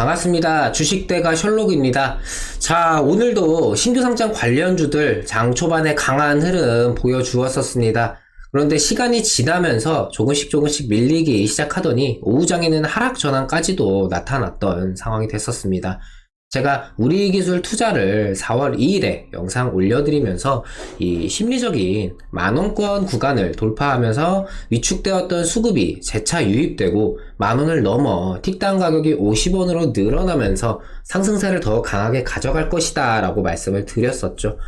반갑습니다. 주식대가 셜록입니다. 자, 오늘도 신규 상장 관련주들 장 초반에 강한 흐름 보여주었었습니다. 그런데 시간이 지나면서 조금씩 조금씩 밀리기 시작하더니 오후장에는 하락 전환까지도 나타났던 상황이 됐었습니다. 제가 우리 기술 투자를 4월 2일에 영상 올려드리면서 이 심리적인 만원권 구간을 돌파하면서 위축되었던 수급이 재차 유입되고 만원을 넘어 틱당 가격이 50원으로 늘어나면서 상승세를 더 강하게 가져갈 것이다 라고 말씀을 드렸었죠.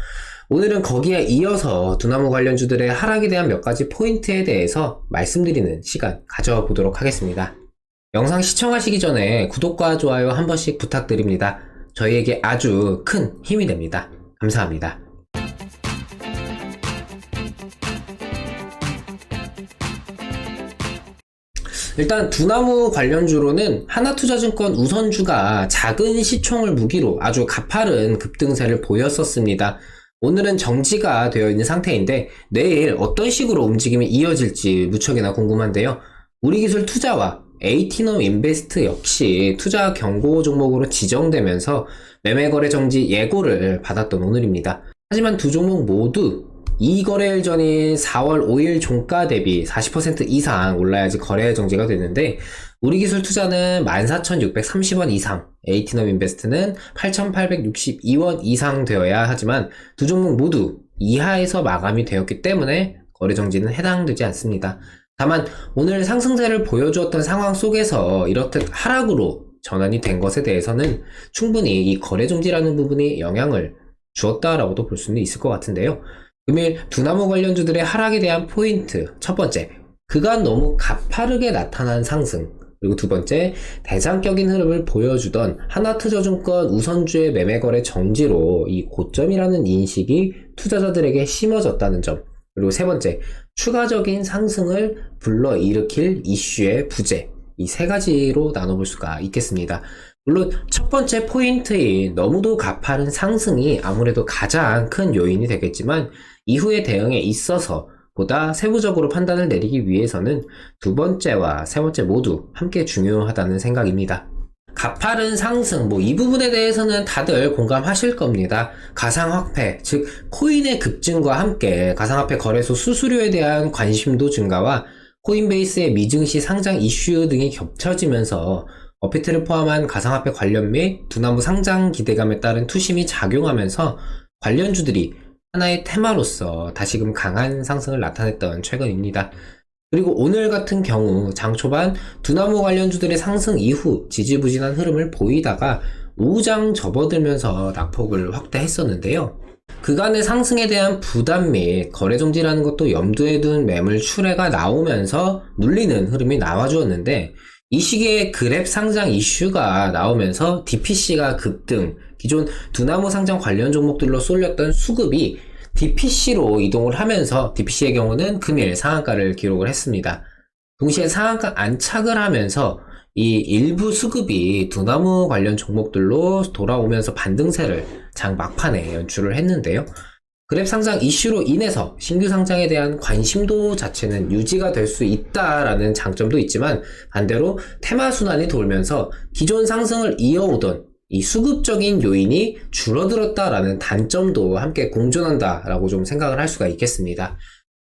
오늘은 거기에 이어서 두나무 관련주들의 하락에 대한 몇 가지 포인트에 대해서 말씀드리는 시간 가져보도록 하겠습니다. 영상 시청하시기 전에 구독과 좋아요 한 번씩 부탁드립니다. 저희에게 아주 큰 힘이 됩니다. 감사합니다. 일단 두나무 관련주로는 하나투자증권 우선주가 작은 시총을 무기로 아주 가파른 급등세를 보였었습니다. 오늘은 정지가 되어 있는 상태인데 내일 어떤 식으로 움직임이 이어질지 무척이나 궁금한데요. 우리기술 투자와 에이티넘 인베스트 역시 투자 경고 종목으로 지정되면서 매매 거래 정지 예고를 받았던 오늘입니다. 하지만 두 종목 모두 이 거래일 전인 4월 5일 종가 대비 40% 이상 올라야지 거래 정지가 되는데 우리 기술 투자는 14,630원 이상, 에이티넘 인베스트는 8,862원 이상 되어야 하지만 두 종목 모두 이하에서 마감이 되었기 때문에 거래 정지는 해당되지 않습니다. 다만 오늘 상승세를 보여주었던 상황 속에서 이렇듯 하락으로 전환이 된 것에 대해서는 충분히 이 거래 정지라는 부분이 영향을 주었다라고도 볼 수는 있을 것 같은데요. 금일 두나무 관련주들의 하락에 대한 포인트 첫 번째 그간 너무 가파르게 나타난 상승 그리고 두 번째 대장격인 흐름을 보여주던 하나투자증권 우선주의 매매거래 정지로 이 고점이라는 인식이 투자자들에게 심어졌다는 점 그리고 세 번째 추가적인 상승을 불러일으킬 이슈의 부재 이 세 가지로 나눠볼 수가 있겠습니다. 물론 첫 번째 포인트인 너무도 가파른 상승이 아무래도 가장 큰 요인이 되겠지만 이후의 대응에 있어서 보다 세부적으로 판단을 내리기 위해서는 두 번째와 세 번째 모두 함께 중요하다는 생각입니다. 가파른 상승, 뭐 이 부분에 대해서는 다들 공감하실 겁니다. 가상화폐, 즉 코인의 급증과 함께 가상화폐 거래소 수수료에 대한 관심도 증가와 코인베이스의 미증시 상장 이슈 등이 겹쳐지면서 어피트를 포함한 가상화폐 관련 및 두나무 상장 기대감에 따른 투심이 작용하면서 관련주들이 하나의 테마로서 다시금 강한 상승을 나타냈던 최근입니다. 그리고 오늘 같은 경우 장 초반 두나무 관련주들의 상승 이후 지지부진한 흐름을 보이다가 오장 접어들면서 낙폭을 확대했었는데요. 그간의 상승에 대한 부담 및 거래 정지라는 것도 염두에 둔 매물 출회가 나오면서 눌리는 흐름이 나와주었는데 이 시기에 그랩 상장 이슈가 나오면서 DPC가 급등, 기존 두나무 상장 관련 종목들로 쏠렸던 수급이 DPC로 이동을 하면서 DPC의 경우는 금일 상한가를 기록을 했습니다. 동시에 상한가 안착을 하면서 이 일부 수급이 두나무 관련 종목들로 돌아오면서 반등세를 장 막판에 연출을 했는데요. 그랩 상장 이슈로 인해서 신규 상장에 대한 관심도 자체는 유지가 될 수 있다라는 장점도 있지만 반대로 테마 순환이 돌면서 기존 상승을 이어오던 이 수급적인 요인이 줄어들었다라는 단점도 함께 공존한다라고 좀 생각을 할 수가 있겠습니다.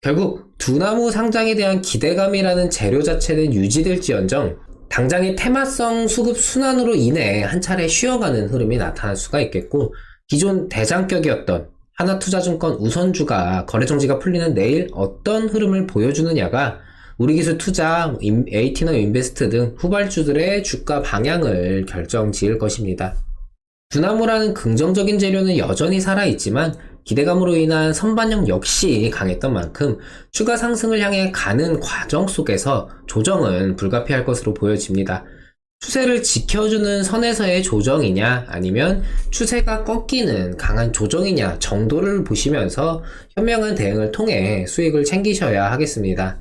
결국 두나무 상장에 대한 기대감이라는 재료 자체는 유지될지언정 당장의 테마성 수급 순환으로 인해 한 차례 쉬어가는 흐름이 나타날 수가 있겠고 기존 대장격이었던 하나투자증권 우선주가 거래정지가 풀리는 내일 어떤 흐름을 보여주느냐가 우리기술 투자, 에이티너 인베스트 등 후발주들의 주가 방향을 결정 지을 것입니다. 두나무라는 긍정적인 재료는 여전히 살아있지만 기대감으로 인한 선반영 역시 강했던 만큼 추가 상승을 향해 가는 과정 속에서 조정은 불가피할 것으로 보여집니다. 추세를 지켜주는 선에서의 조정이냐 아니면 추세가 꺾이는 강한 조정이냐 정도를 보시면서 현명한 대응을 통해 수익을 챙기셔야 하겠습니다.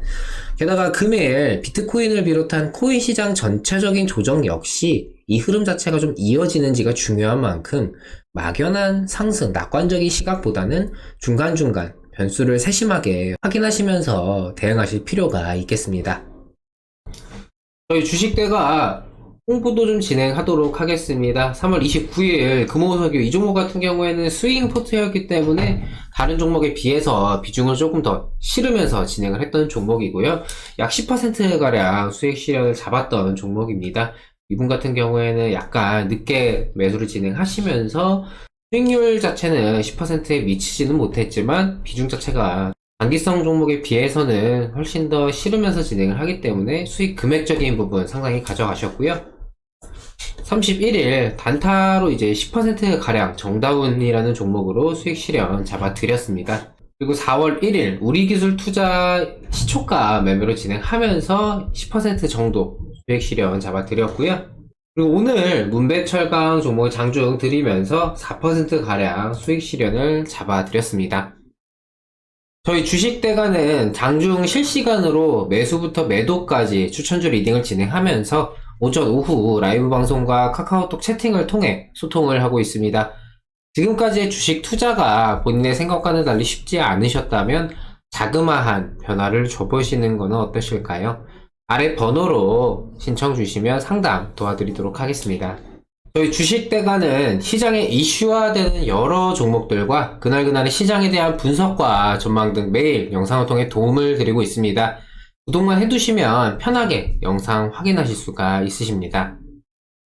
게다가 금일 비트코인을 비롯한 코인 시장 전체적인 조정 역시 이 흐름 자체가 좀 이어지는지가 중요한 만큼 막연한 상승, 낙관적인 시각보다는 중간중간 변수를 세심하게 확인하시면서 대응하실 필요가 있겠습니다. 저희 주식대가 홍보도 좀 진행하도록 하겠습니다. 3월 29일 금호석유 이 종목 같은 경우에는 스윙 포트였기 때문에 다른 종목에 비해서 비중을 조금 더 실으면서 진행을 했던 종목이고요. 약 10%가량 수익 실현을 잡았던 종목입니다. 이분 같은 경우에는 약간 늦게 매수를 진행하시면서 수익률 자체는 10%에 미치지는 못했지만 비중 자체가 단기성 종목에 비해서는 훨씬 더 실으면서 진행을 하기 때문에 수익 금액적인 부분 상당히 가져가셨고요. 31일 단타로 이제 10% 가량 정다운이라는 종목으로 수익 실현 잡아드렸습니다. 그리고 4월 1일 우리 기술 투자 시초가 매매로 진행하면서 10% 정도 수익 실현 잡아드렸고요. 그리고 오늘 문배철강 종목 장중 드리면서 4% 가량 수익 실현을 잡아드렸습니다. 저희 주식대가는 장중 실시간으로 매수부터 매도까지 추천주 리딩을 진행하면서 오전 오후 라이브 방송과 카카오톡 채팅을 통해 소통을 하고 있습니다. 지금까지의 주식 투자가 본인의 생각과는 달리 쉽지 않으셨다면 자그마한 변화를 줘보시는 것은 어떠실까요? 아래 번호로 신청 주시면 상담 도와드리도록 하겠습니다. 저희 주식대가는 시장에 이슈화되는 여러 종목들과 그날그날의 시장에 대한 분석과 전망 등 매일 영상을 통해 도움을 드리고 있습니다. 구독만 해두시면 편하게 영상 확인하실 수가 있으십니다.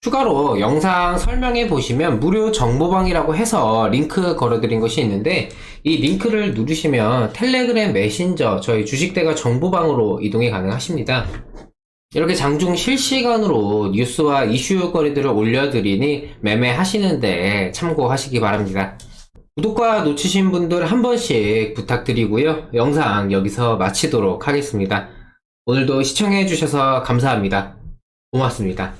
추가로 영상 설명해 보시면 무료 정보방이라고 해서 링크 걸어드린 것이 있는데 이 링크를 누르시면 텔레그램 메신저 저희 주식대가 정보방으로 이동이 가능하십니다. 이렇게 장중 실시간으로 뉴스와 이슈 거리들을 올려드리니 매매하시는데 참고하시기 바랍니다. 구독과 놓치신 분들 한 번씩 부탁드리고요. 영상 여기서 마치도록 하겠습니다. 오늘도 시청해주셔서 감사합니다. 고맙습니다.